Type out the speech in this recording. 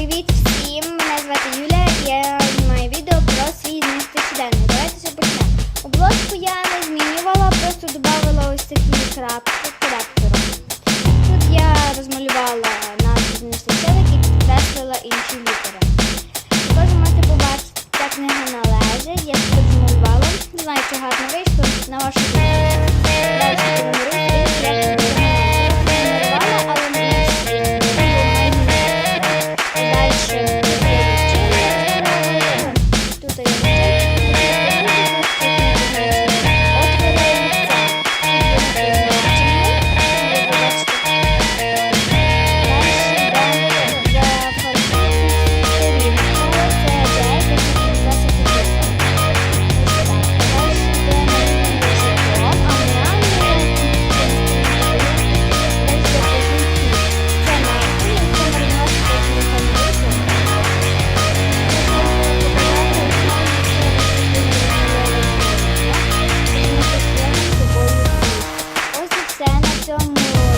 Привіт всім! Мене звати Юля я знімаю відео про свій змістий щоденник. Давайте все почнемо. Обложку я не змінювала, просто додавала ось такі крапки коректором. Тут я розмалювала назву змістий щоденник і підкреслила інші літери. Також можете побачити, як книга належить. Я тут змалювала. Не знаю, чи гарно вийшло на вашу Ось